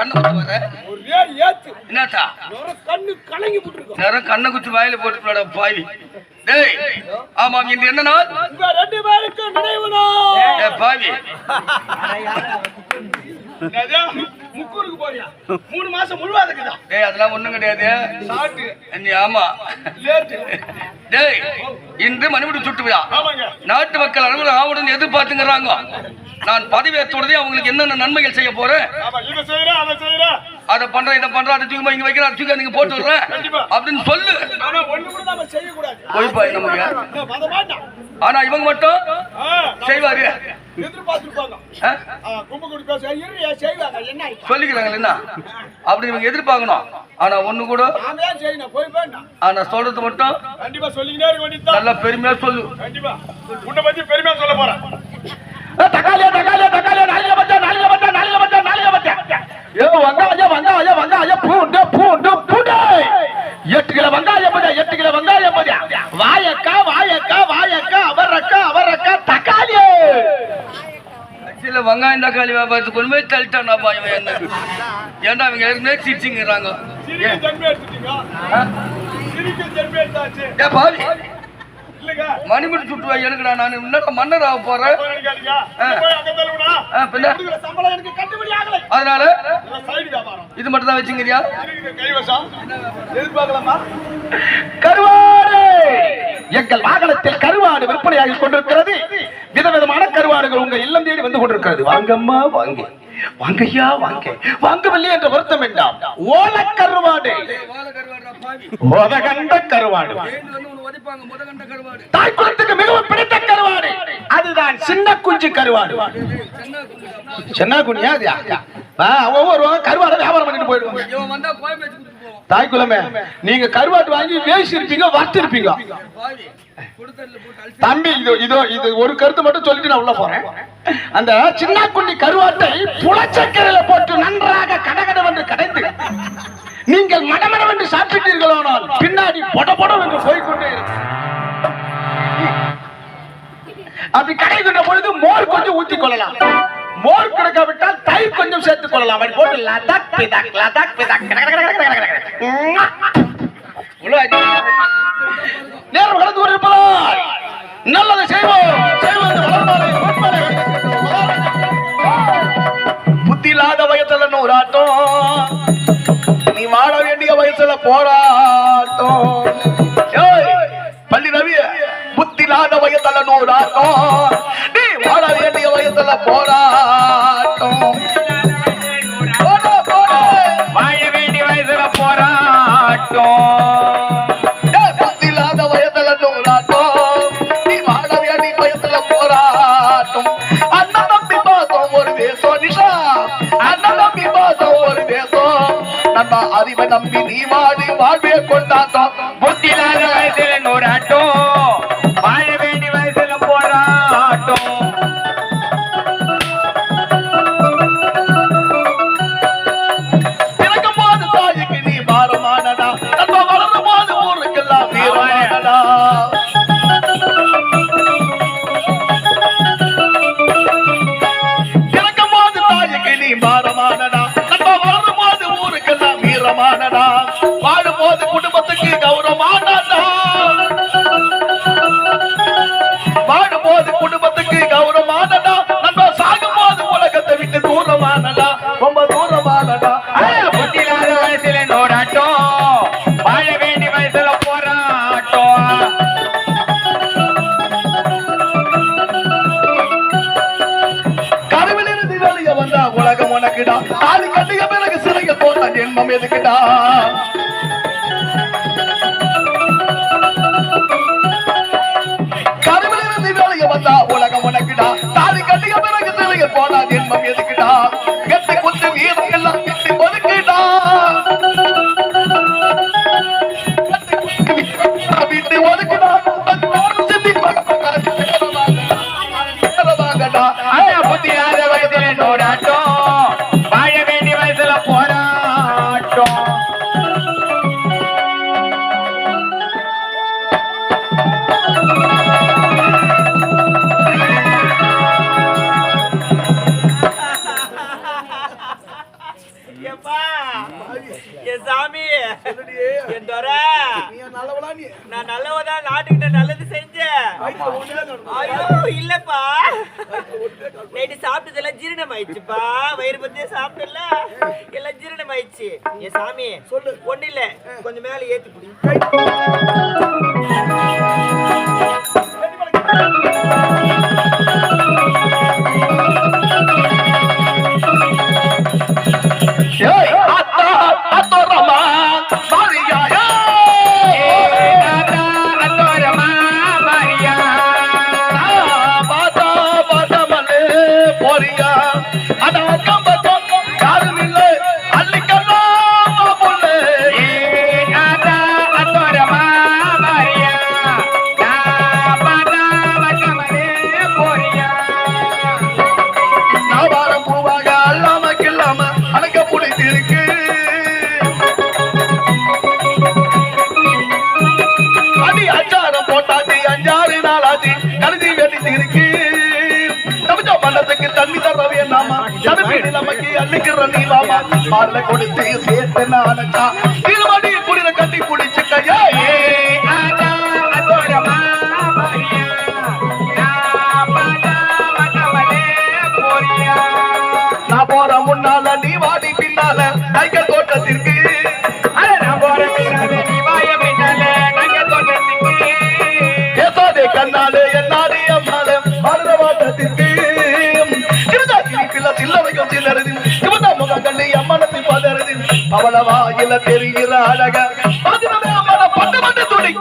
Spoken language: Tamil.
கண்ணு குத்து வர ஒரே ஏத்து என்னத்தா? ஒரு கண்ணு கலங்கி போட்டுருக்கோம். நேரம் கண்ணை குத்து வாயில போட்டு பாவி. டேய் ஆமாம் இன்று என்ன நாள்? உங்க ரெண்டு பேருக்கும் நினைவு நாள். ஏய், பாவி. என்னது? முக்கூருக்கு போறியா? மூணு மாசம் முழுவா இருக்குதா? டேய் அதெல்லாம் ஒண்ணும் கிடையாது. சாட்டு. நீ ஆமா. லேட்டு. டேய் இன்று மணிமுடி சுட்டு விழா. நாட்டு மக்கள் அனைவரும் ஆவணம் எதிர்பார்த்துங்கிறாங்க. நான் பதவியேற்றோடனே அவங்களுக்கு என்னென்ன நன்மைகள் செய்ய போறேன்? அதை பண்றேன் இதை பண்றேன் அதை தூக்கி இங்க வைக்கிறேன் தூக்கி நீங்க போட்டு விடுறேன். அப்படின்னு சொல்லு. போய்ப்பா நமக்கு ஆனா இவங்க மட்டும் செய்வாரு? சொல்லிக்கிறாங்க என்ன அப்படி இவங்க எதிர்பார்க்கணும். ஆனா ஒண்ணு கூட ஆனா சொல்றது மட்டும் நல்லா பெருமையா சொல்லு. உன்னை பத்தி பெருமையா சொல்ல போறேன். தக்காளியா தக்காளியா தக்காளியா நாளில பச்சா நாளில பச்சா நாளில பச்சா நாளில பச்சா. ஏ வெங்காயம் வெங்காயம் வெங்காயம் பூண்டு பூண்டு பூண்டு. எட்டு கிலோ வெங்காயம் பச்சா எட்டு கிலோ வெங்காயம் பச்சா. வாயக்கா வாயக்கா வாயக்கா அவரக்கா அவரக்கா தக்காளி. சில வெங்காயம் தக்காளி வியாபாரத்துக்கு கொண்டு போய் தள்ளிட்டான் இவன் என்ன? ஏன்டா அவங்க ஏற்கனவே சிரிச்சிங்கிறாங்க? பாவி. மணிமுடி சுட்டுவா எனக்குடா நான் என்னடா மன்னர் ஆக போறேன். அதனால. இது மட்டும் தான் வச்சுங்கிறியா? கருவாடு! எங்கள் வாகனத்தில் கருவாடு விற்பனையாகி கொண்டிருக்கிறது. விதவிதமான கருவாடுகள் உங்க இல்லம் தேடி வந்து கொண்டிருக்கிறது. வாங்கம்மா வாங்க. வாங்கய்யா வாங்க. வாங்கவில்லை என்ற வருத்தம் வேண்டாம் ஓல கருவாடு ஓதகண்ட கருவாடு. தாய் மிகவும் பிடித்த கருவாடு. அதுதான் சின்ன குஞ்சு கருவாடு சின்ன குஞ்சியா அது ஒவ்வொரு கருவாடை வியாபாரம் பண்ணிட்டு போயிடுவாங்க தாய்க்குலமே நீங்க கருவாட்டு வாங்கி வேசி இருப்பீங்க. தம்பி இது இதோ இது ஒரு கருத்து மட்டும் சொல்லிட்டு நான் உள்ள போறேன். அந்த சின்ன குண்டி கருவாட்டை புலச்சக்கரையில போட்டு நன்றாக கடகடவென்று கடைந்து நீங்கள் மடமடவென்று சாப்பிட்டீர்களானால் பின்னாடி பொட பொடம் என்று அப்படி கடைகின்ற பொழுது மோர் கொஞ்சம் ஊத்தி கொள்ளலாம். மோர் கிடைக்காவிட்டால் தயிர் கொஞ்சம் சேர்த்துக் கொள்ளலாம். அப்படி போட்டு லதக் பிதக் லதக் பிதக் கட நேரம் கடந்து கொண்டிருப்பதால் நல்லதை செய்வோம். செய்வது புத்தி இல்லாத வயசுல நூறாட்டம். நீ வாழ வேண்டிய வயசுல போராட்டம். பள்ளி ரவி புத்தி இல்லாத வயசுல நூறாட்டம். நீ வாழ வேண்டிய வயசுல போராட்டம் நம்ம அறிவை நம்பி நீ வாடி வாழ்வே கொண்டாட்டம் புத்தி உலகம் உனக்குடா தாலி பிறகு சிறைய போட்ட ஜென்மம் எதுக்குடா? ஏப்பா. என் சாமி. என் துறை நான் நல்லவதான் நாட்டுக்கிட்ட நல்லது செஞ்சேன். ஐயோ இல்லப்பா. நைட்டு சாப்பிட்டதெல்லாம் ஜீரணம் ஆயிடுச்சுப்பா வயிறு பத்தியே சாப்பிட்டல எல்லாம் ஜீரணம் என் சாமி சொல்லு. இல்ல. கொஞ்சம் மேல ஏத்தி புடி நீலாமா கொடுத்து சேர்த்து நானச்சா அவள வாயில தெரிகிற அழக. பட்டு பட்டு துணி